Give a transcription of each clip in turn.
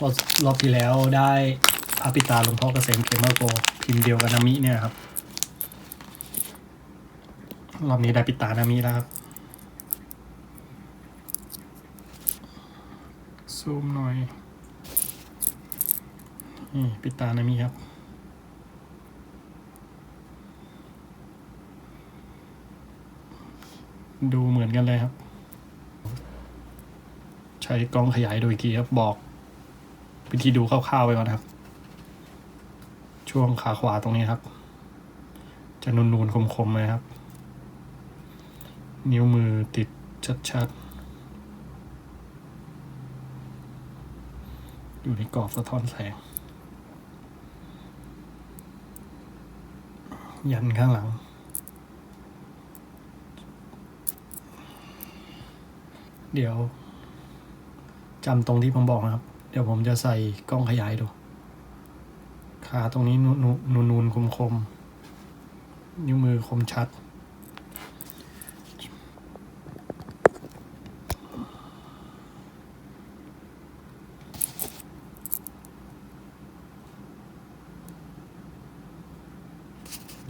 รอบรอบที่แล้วได้พระปิตาหลวงพ่อเกษมเขมโกพิมพ์เดียวกับนามิเนี่ยครับ รอบนี้ได้ปิตานามิแล้วครับ ซูมหน่อย นี่ปิตานามิครับดูเหมือนกันเลยครับ ใช้กล้องขยายดูอีกทีครับบอก วิธีดูคร่าวๆไปก่อนครับ ช่วงขาขวาตรงนี้ครับ จะนูนๆคมๆเลยครับ นิ้วมือติดชัดๆ อยู่ในกรอบสะท้อนแสง ยันข้างหลังเดี๋ยวจำตรงที่ผมบอกนะครับ ดี๋ยวผมจะใส่กล้องขยายดู ขาตรงนี้นูนูนูนคมคมๆนิ้วมือคมชัด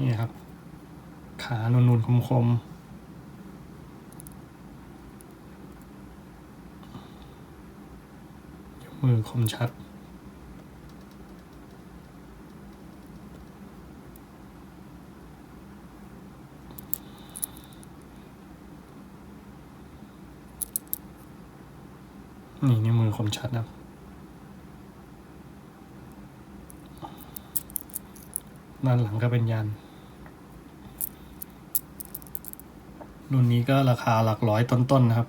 นี่ครับ ขานูนนูนคมคมๆนิ้ว มือคมชัด นี่นิ้วมือคมชัดนะด้านหลังก็เป็นยัน รุ่นนี้ก็ราคาหลักร้อยต้นๆนะครับ